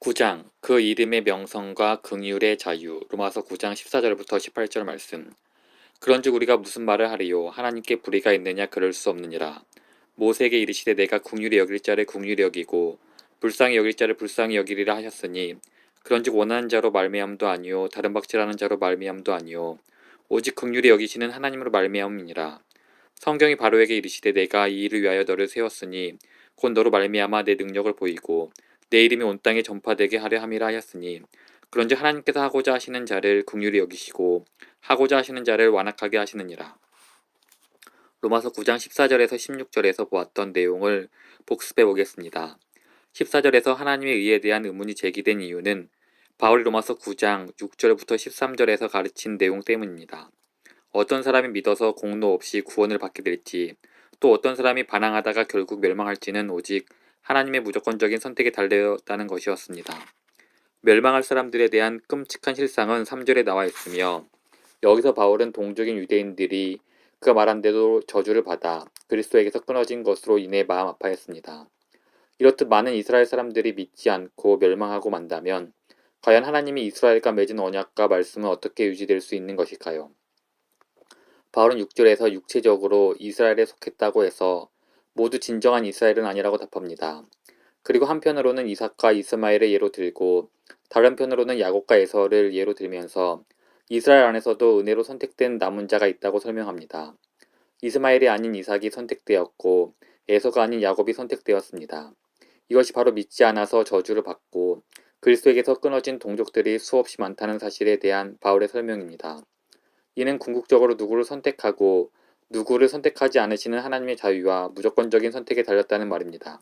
9장 그 이름의 명성과 긍휼의 자유. 로마서 9장 14절부터 18절 말씀. 그런즉 우리가 무슨 말을 하리요? 하나님께 불의가 있느냐? 그럴 수 없느니라. 모세에게 이르시되 내가 긍휼히 여길 자를 긍휼히 여기고 불쌍히 여길 자를 불쌍히 여기리라 하셨으니 그런즉 원하는 자로 말미암도 아니요 다른 박질하는 자로 말미암도 아니요 오직 긍휼히 여기시는 하나님으로 말미암이니라. 성경이 바로에게 이르시되 내가 이 일을 위하여 너를 세웠으니 곧 너로 말미암아 내 능력을 보이고 내 이름이 온 땅에 전파되게 하려 함이라 하였으니 그런즉 하나님께서 하고자 하시는 자를 긍휼히 여기시고 하고자 하시는 자를 완악하게 하시느니라. 로마서 9장 14절에서 16절에서 보았던 내용을 복습해 보겠습니다. 14절에서 하나님의 의에 대한 의문이 제기된 이유는 바울이 로마서 9장 6절부터 13절에서 가르친 내용 때문입니다. 어떤 사람이 믿어서 공로 없이 구원을 받게 될지 또 어떤 사람이 반항하다가 결국 멸망할지는 오직 하나님의 무조건적인 선택에 달렸다는 것이었습니다. 멸망할 사람들에 대한 끔찍한 실상은 3절에 나와 있으며 여기서 바울은 동족인 유대인들이 그가 말한 대로 저주를 받아 그리스도에게서 끊어진 것으로 인해 마음 아파했습니다. 이렇듯 많은 이스라엘 사람들이 믿지 않고 멸망하고 만다면 과연 하나님이 이스라엘과 맺은 언약과 말씀은 어떻게 유지될 수 있는 것일까요? 바울은 6절에서 육체적으로 이스라엘에 속했다고 해서 모두 진정한 이스라엘은 아니라고 답합니다. 그리고 한편으로는 이삭과 이스마엘의 예로 들고 다른 편으로는 야곱과 에서를 예로 들면서 이스라엘 안에서도 은혜로 선택된 남은 자가 있다고 설명합니다. 이스마엘이 아닌 이삭이 선택되었고 에서가 아닌 야곱이 선택되었습니다. 이것이 바로 믿지 않아서 저주를 받고 그리스도에게서 끊어진 동족들이 수없이 많다는 사실에 대한 바울의 설명입니다. 이는 궁극적으로 누구를 선택하고 누구를 선택하지 않으시는 하나님의 자유와 무조건적인 선택에 달렸다는 말입니다.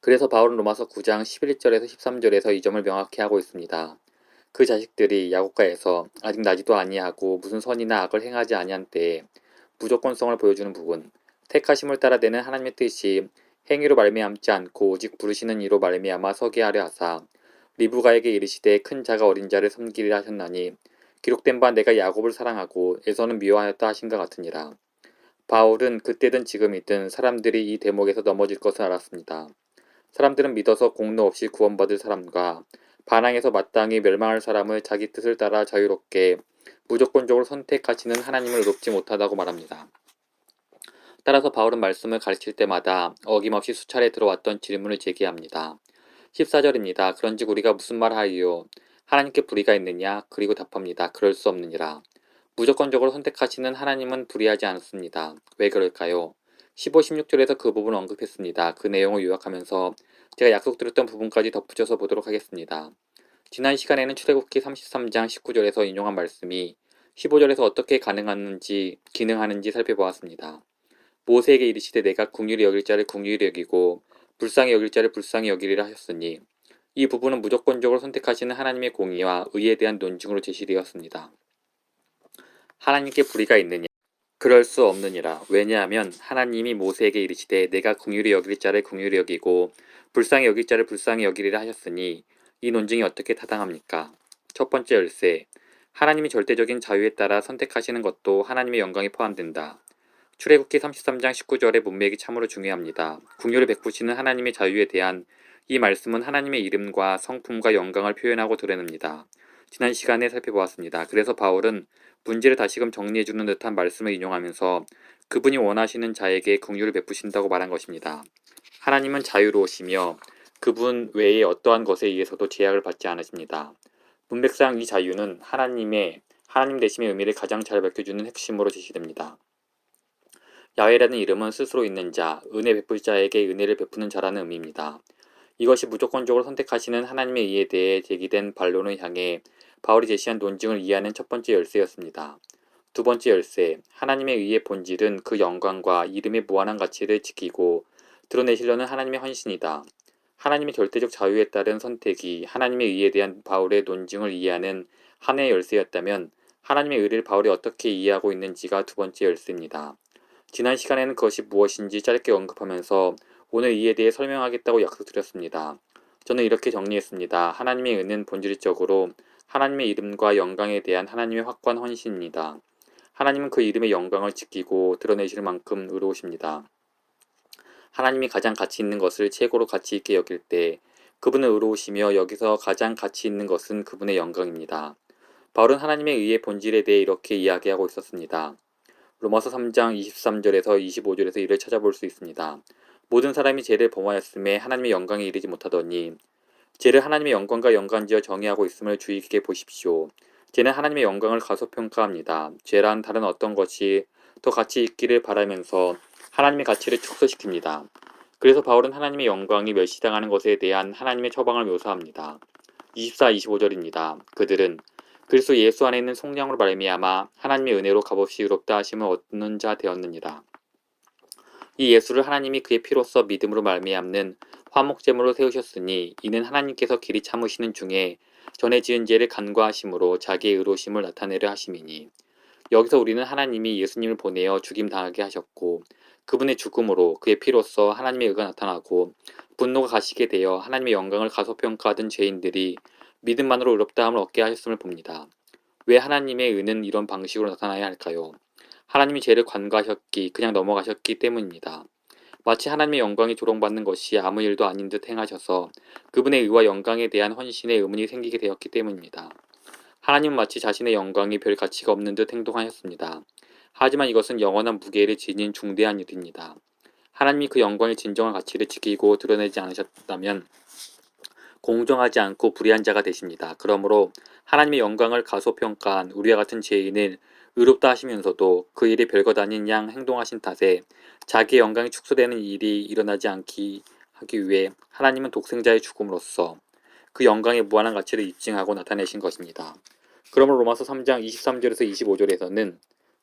그래서 바울은 로마서 9장 11절에서 13절에서 이 점을 명확히 하고 있습니다. 그 자식들이 야곱가에서 아직 나지도 아니하고 무슨 선이나 악을 행하지 아니한 때에 무조건성을 보여주는 부분, 택하심을 따라 되는 하나님의 뜻이 행위로 말미암지 않고 오직 부르시는 이로 말미암아 서게 하려 하사 리브가에게 이르시되 큰 자가 어린 자를 섬기리라 하셨나니 기록된 바 내가 야곱을 사랑하고 에서는 미워하였다 하신 것 같으니라. 바울은 그때든 지금이든 사람들이 이 대목에서 넘어질 것을 알았습니다. 사람들은 믿어서 공로 없이 구원받을 사람과 반항해서 마땅히 멸망할 사람을 자기 뜻을 따라 자유롭게 무조건적으로 선택하시는 하나님을 의롭지 못하다고 말합니다. 따라서 바울은 말씀을 가르칠 때마다 어김없이 수차례 들어왔던 질문을 제기합니다. 14절입니다. 그런즉 우리가 무슨 말 하리요? 하나님께 불의가 있느냐? 그리고 답합니다. 그럴 수 없느니라. 무조건적으로 선택하시는 하나님은 불의하지 않습니다. 왜 그럴까요? 15, 16절에서 그 부분을 언급했습니다. 그 내용을 요약하면서 제가 약속드렸던 부분까지 덧붙여서 보도록 하겠습니다. 지난 시간에는 출애굽기 33장 19절에서 인용한 말씀이 15절에서 어떻게 가능하는지 기능하는지 살펴보았습니다. 모세에게 이르시되 내가 궁휼히 여길 자를 궁휼히 여기고 불쌍히 여길 자를 불쌍히 여기리라 하셨으니 이 부분은 무조건적으로 선택하시는 하나님의 공의와 의에 대한 논증으로 제시되었습니다. 하나님께 불의가 있느냐? 그럴 수 없느니라. 왜냐하면 하나님이 모세에게 이르시되 내가 궁휼히 여길 자를 궁휼히 여기고 불쌍히 여길 자를 불쌍히 여기리라 하셨으니 이 논증이 어떻게 타당합니까? 첫 번째 열쇠. 하나님이 절대적인 자유에 따라 선택하시는 것도 하나님의 영광이 포함된다. 출애굽기 33장 19절의 문맥이 참으로 중요합니다. 궁휼을 베푸시는 하나님의 자유에 대한 이 말씀은 하나님의 이름과 성품과 영광을 표현하고 드러냅니다. 지난 시간에 살펴보았습니다. 그래서 바울은 문제를 다시금 정리해주는 듯한 말씀을 인용하면서 그분이 원하시는 자에게 긍휼을 베푸신다고 말한 것입니다. 하나님은 자유로우시며 그분 외에 어떠한 것에 의해서도 제약을 받지 않으십니다. 문맥상 이 자유는 하나님의 하나님 되심의 의미를 가장 잘 밝혀주는 핵심으로 제시됩니다. 야훼라는 이름은 스스로 있는 자, 은혜 베풀 자에게 은혜를 베푸는 자라는 의미입니다. 이것이 무조건적으로 선택하시는 하나님의 의에 대해 제기된 반론을 향해 바울이 제시한 논증을 이해하는 첫 번째 열쇠였습니다. 두 번째 열쇠, 하나님의 의의 본질은 그 영광과 이름의 무한한 가치를 지키고 드러내시려는 하나님의 헌신이다. 하나님의 절대적 자유에 따른 선택이 하나님의 의에 대한 바울의 논증을 이해하는 하나의 열쇠였다면 하나님의 의를 바울이 어떻게 이해하고 있는지가 두 번째 열쇠입니다. 지난 시간에는 그것이 무엇인지 짧게 언급하면서 오늘 이에 대해 설명하겠다고 약속드렸습니다. 저는 이렇게 정리했습니다. 하나님의 은은 본질적으로 하나님의 이름과 영광에 대한 하나님의 확고한 헌신입니다. 하나님은 그 이름의 영광을 지키고 드러내실 만큼 의로우십니다. 하나님이 가장 가치 있는 것을 최고로 가치 있게 여길 때 그분은 의로우시며 여기서 가장 가치 있는 것은 그분의 영광입니다. 바울은 하나님의 의의 본질에 대해 이렇게 이야기하고 있었습니다. 로마서 3장 23절에서 25절에서 이를 찾아볼 수 있습니다. 모든 사람이 죄를 범하였음에 하나님의 영광에 이르지 못하더니 죄를 하나님의 영광과 연관지어 정의하고 있음을 주의 깊게 보십시오. 죄는 하나님의 영광을 가소평가합니다. 죄란 다른 어떤 것이 더 가치 있기를 바라면서 하나님의 가치를 축소시킵니다. 그래서 바울은 하나님의 영광이 멸시당하는 것에 대한 하나님의 처방을 묘사합니다. 24, 25절입니다. 그들은 그리스도 예수 안에 있는 속량으로 말미암아 하나님의 은혜로 값없이 의롭다 하심을 얻는 자 되었느니라. 이 예수를 하나님이 그의 피로써 믿음으로 말미암는 화목제물로 세우셨으니 이는 하나님께서 길이 참으시는 중에 전에 지은 죄를 간과하심으로 자기의 의로심을 나타내려 하심이니 여기서 우리는 하나님이 예수님을 보내어 죽임 당하게 하셨고 그분의 죽음으로 그의 피로써 하나님의 의가 나타나고 분노가 가시게 되어 하나님의 영광을 가소평가하던 죄인들이 믿음만으로 의롭다함을 얻게 하셨음을 봅니다. 왜 하나님의 의는 이런 방식으로 나타나야 할까요? 하나님이 죄를 관과하셨기 그냥 넘어가셨기 때문입니다. 마치 하나님의 영광이 조롱받는 것이 아무 일도 아닌 듯 행하셔서 그분의 의와 영광에 대한 헌신의 의문이 생기게 되었기 때문입니다. 하나님은 마치 자신의 영광이 별 가치가 없는 듯 행동하였습니다. 하지만 이것은 영원한 무게를 지닌 중대한 일입니다. 하나님이 그 영광의 진정한 가치를 지키고 드러내지 않으셨다면 공정하지 않고 불의한 자가 되십니다. 그러므로 하나님의 영광을 가소평가한 우리와 같은 죄인을 의롭다 하시면서도 그 일이 별것 아닌 양 행동하신 탓에 자기의 영광이 축소되는 일이 일어나지 않기 하기 위해 하나님은 독생자의 죽음으로써 그 영광의 무한한 가치를 입증하고 나타내신 것입니다. 그러므로 로마서 3장 23절에서 25절에서는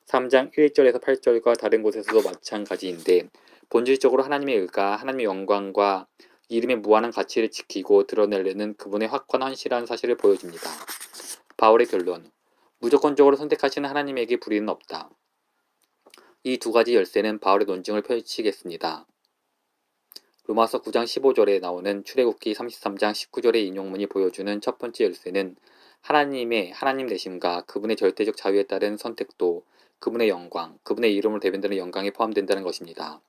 3장 1절에서 8절과 다른 곳에서도 마찬가지인데 본질적으로 하나님의 의가 하나님의 영광과 이름의 무한한 가치를 지키고 드러내려는 그분의 확고한 헌신이라는 사실을 보여줍니다. 바울의 결론 무조건적으로 선택하시는 하나님에게 불의는 없다. 이 두 가지 열쇠는 바울의 논증을 펼치겠습니다. 로마서 9장 15절에 나오는 출애굽기 33장 19절의 인용문이 보여주는 첫 번째 열쇠는 하나님의 하나님 되심과 그분의 절대적 자유에 따른 선택도 그분의 영광, 그분의 이름을 대변되는 영광에 포함된다는 것입니다.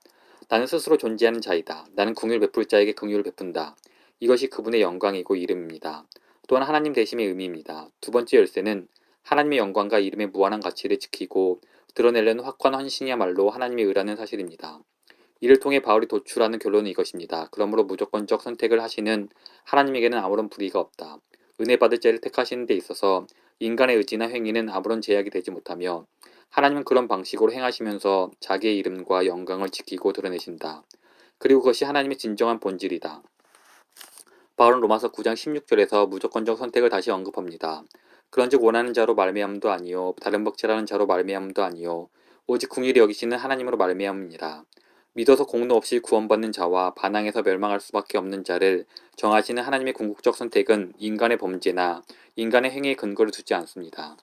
나는 스스로 존재하는 자이다. 나는 궁율 베풀 자에게 긍휼을 베푼다. 이것이 그분의 영광이고 이름입니다. 또한 하나님 되심의 의미입니다. 두 번째 열쇠는 하나님의 영광과 이름의 무한한 가치를 지키고 드러내려는 확고한 헌신이야말로 하나님의 의라는 사실입니다. 이를 통해 바울이 도출하는 결론은 이것입니다. 그러므로 무조건적 선택을 하시는 하나님에게는 아무런 불의가 없다. 은혜 받을 자를 택하시는 데 있어서 인간의 의지나 행위는 아무런 제약이 되지 못하며 하나님은 그런 방식으로 행하시면서 자기의 이름과 영광을 지키고 드러내신다. 그리고 그것이 하나님의 진정한 본질이다. 바울은 로마서 9장 16절에서 무조건적 선택을 다시 언급합니다. 그런즉 원하는 자로 말미암도 아니요 다른 법체라는 자로 말미암도 아니요 오직 궁일이 여기시는 하나님으로 말미암이니라. 믿어서 공로 없이 구원받는 자와 반항해서 멸망할 수밖에 없는 자를 정하시는 하나님의 궁극적 선택은 인간의 범죄나 인간의 행위에 근거를 두지 않습니다.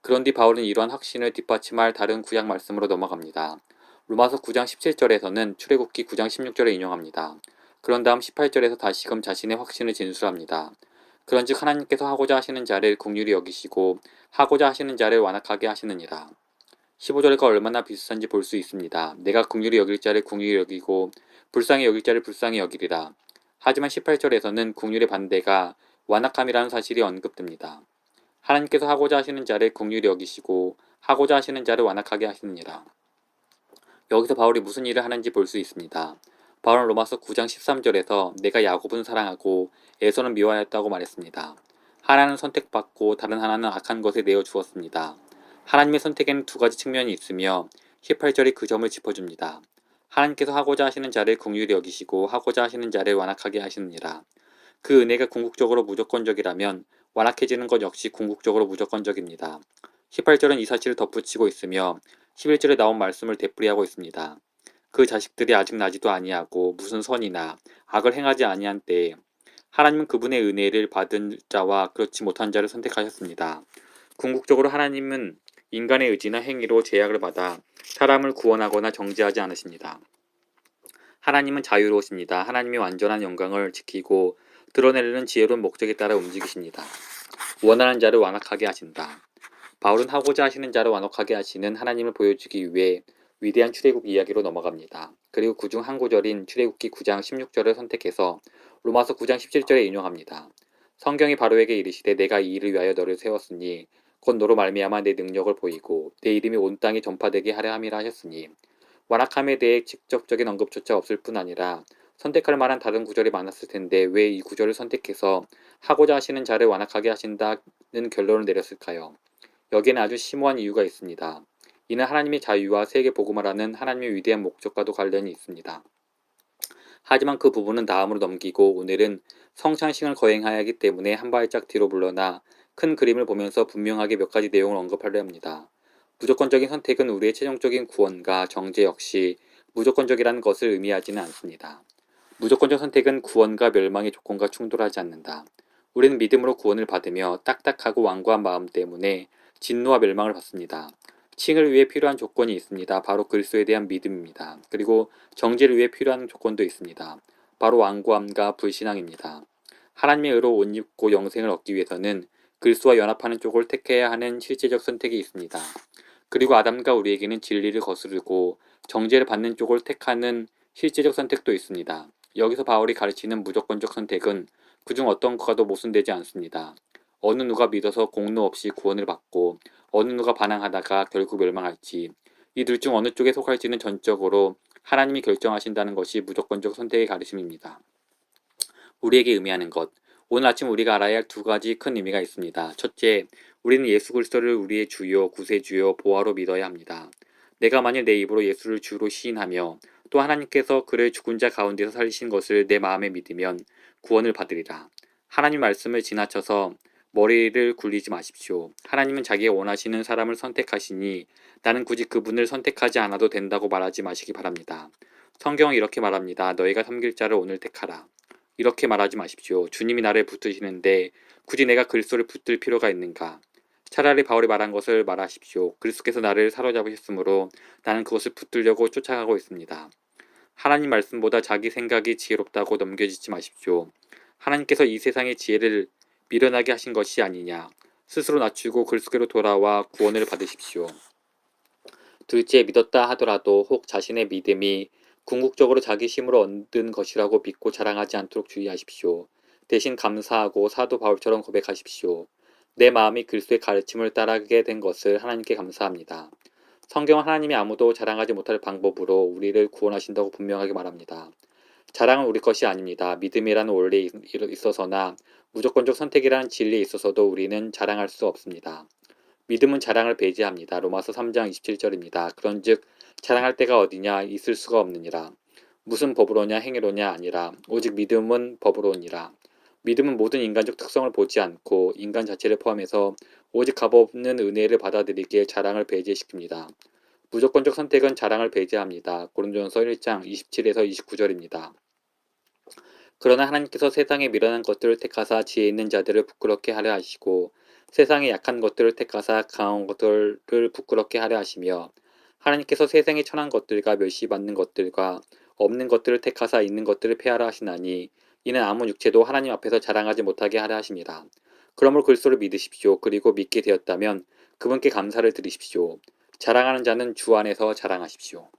그런 뒤 바울은 이러한 확신을 뒷받침할 다른 구약 말씀으로 넘어갑니다. 로마서 9장 17절에서는 출애굽기 9장 16절을 인용합니다. 그런 다음 18절에서 다시금 자신의 확신을 진술합니다. 그런즉 하나님께서 하고자 하시는 자를 궁휼히 여기시고 하고자 하시는 자를 완악하게 하시느니라. 15절과 얼마나 비슷한지 볼 수 있습니다. 내가 궁휼히 여길 자를 궁휼히 여기고 불쌍히 여길 자를 불쌍히 여기리라. 하지만 18절에서는 궁휼의 반대가 완악함이라는 사실이 언급됩니다. 하나님께서 하고자 하시는 자를 궁휼히 여기시고 하고자 하시는 자를 완악하게 하시느니라. 여기서 바울이 무슨 일을 하는지 볼 수 있습니다. 바울은 로마서 9장 13절에서 내가 야곱은 사랑하고 에서는 미워하였다고 말했습니다. 하나는 선택받고 다른 하나는 악한 것에 내어 주었습니다. 하나님의 선택에는 두 가지 측면이 있으며 18절이 그 점을 짚어줍니다. 하나님께서 하고자 하시는 자를 궁휼히 여기시고 하고자 하시는 자를 완악하게 하시느니라. 그 은혜가 궁극적으로 무조건적이라면 완악해지는 것 역시 궁극적으로 무조건적입니다. 18절은 이 사실을 덧붙이고 있으며 11절에 나온 말씀을 되풀이하고 있습니다. 그 자식들이 아직 나지도 아니하고 무슨 선이나 악을 행하지 아니한 때에 하나님은 그분의 은혜를 받은 자와 그렇지 못한 자를 선택하셨습니다. 궁극적으로 하나님은 인간의 의지나 행위로 제약을 받아 사람을 구원하거나 정죄하지 않으십니다. 하나님은 자유로우십니다. 하나님이 완전한 영광을 지키고 드러내려는 지혜로운 목적에 따라 움직이십니다. 원하는 자를 완악하게 하신다. 바울은 하고자 하시는 자를 완악하게 하시는 하나님을 보여주기 위해 위대한 출애굽 이야기로 넘어갑니다. 그리고 그중 한 구절인 출애굽기 9장 16절을 선택해서 로마서 9장 17절에 인용합니다. 성경이 바로에게 이르시되 내가 이 일을 위하여 너를 세웠으니 곧 너로 말미암아 내 능력을 보이고 내 이름이 온 땅에 전파되게 하려 함이라 하셨으니 완악함에 대해 직접적인 언급조차 없을 뿐 아니라 선택할 만한 다른 구절이 많았을 텐데 왜 이 구절을 선택해서 하고자 하시는 자를 완악하게 하신다는 결론을 내렸을까요? 여기에는 아주 심오한 이유가 있습니다. 이는 하나님의 자유와 세계 복음화라는 하나님의 위대한 목적과도 관련이 있습니다. 하지만 그 부분은 다음으로 넘기고 오늘은 성찬식을 거행해야 하기 때문에 한 발짝 뒤로 물러나 큰 그림을 보면서 분명하게 몇 가지 내용을 언급하려 합니다. 무조건적인 선택은 우리의 최종적인 구원과 정죄 역시 무조건적이라는 것을 의미하지는 않습니다. 무조건적 선택은 구원과 멸망의 조건과 충돌하지 않는다. 우리는 믿음으로 구원을 받으며 딱딱하고 완고한 마음 때문에 진노와 멸망을 받습니다. 칭을 위해 필요한 조건이 있습니다. 바로 그리스도에 대한 믿음입니다. 그리고 정죄를 위해 필요한 조건도 있습니다. 바로 완고함과 불신앙입니다. 하나님의 의로 옷 입고 영생을 얻기 위해서는 그리스도와 연합하는 쪽을 택해야 하는 실제적 선택이 있습니다. 그리고 아담과 우리에게는 진리를 거스르고 정죄를 받는 쪽을 택하는 실제적 선택도 있습니다. 여기서 바울이 가르치는 무조건적 선택은 그중 어떤 것과도 모순되지 않습니다. 어느 누가 믿어서 공로 없이 구원을 받고 어느 누가 반항하다가 결국 멸망할지 이 둘 중 어느 쪽에 속할지는 전적으로 하나님이 결정하신다는 것이 무조건적 선택의 가르침입니다. 우리에게 의미하는 것 오늘 아침 우리가 알아야 할 두 가지 큰 의미가 있습니다. 첫째, 우리는 예수 그리스도를 우리의 주요, 구세주요, 보화로 믿어야 합니다. 내가 만일 내 입으로 예수를 주로 시인하며 또 하나님께서 그를 죽은 자 가운데서 살리신 것을 내 마음에 믿으면 구원을 받으리라. 하나님 말씀을 지나쳐서 머리를 굴리지 마십시오. 하나님은 자기가 원하시는 사람을 선택하시니 나는 굳이 그분을 선택하지 않아도 된다고 말하지 마시기 바랍니다. 성경은 이렇게 말합니다. 너희가 섬길 자를 오늘 택하라. 이렇게 말하지 마십시오. 주님이 나를 붙드시는데 굳이 내가 그리스도를 붙들 필요가 있는가? 차라리 바울이 말한 것을 말하십시오. 그리스도께서 나를 사로잡으셨으므로 나는 그것을 붙들려고 쫓아가고 있습니다. 하나님 말씀보다 자기 생각이 지혜롭다고 넘겨지지 마십시오. 하나님께서 이 세상의 지혜를 미련하게 하신 것이 아니냐. 스스로 낮추고 그리스도로 돌아와 구원을 받으십시오. 둘째 믿었다 하더라도 혹 자신의 믿음이 궁극적으로 자기 힘으로 얻은 것이라고 믿고 자랑하지 않도록 주의하십시오. 대신 감사하고 사도 바울처럼 고백하십시오. 내 마음이 그리스도의 가르침을 따르게 된 것을 하나님께 감사합니다. 성경은 하나님이 아무도 자랑하지 못할 방법으로 우리를 구원하신다고 분명하게 말합니다. 자랑은 우리 것이 아닙니다. 믿음이라는 원리에 있어서나 무조건적 선택이라는 진리에 있어서도 우리는 자랑할 수 없습니다. 믿음은 자랑을 배제합니다. 로마서 3장 27절입니다. 그런즉 자랑할 때가 어디냐 있을 수가 없느니라. 무슨 법으로냐 행위로냐 아니라 오직 믿음은 법으로니라. 믿음은 모든 인간적 특성을 보지 않고 인간 자체를 포함해서 오직 값없는 은혜를 받아들이기에 자랑을 배제시킵니다. 무조건적 선택은 자랑을 배제합니다. 고린도전서 1장 27에서 29절입니다. 그러나 하나님께서 세상에 미련한 것들을 택하사 지혜 있는 자들을 부끄럽게 하려 하시고 세상에 약한 것들을 택하사 강한 것들을 부끄럽게 하려 하시며 하나님께서 세상에 천한 것들과 멸시받는 것들과 없는 것들을 택하사 있는 것들을 폐하라 하시나니 이는 아무 육체도 하나님 앞에서 자랑하지 못하게 하려 하십니다. 그러므로 그리스도를 믿으십시오. 그리고 믿게 되었다면 그분께 감사를 드리십시오. 자랑하는 자는 주 안에서 자랑하십시오.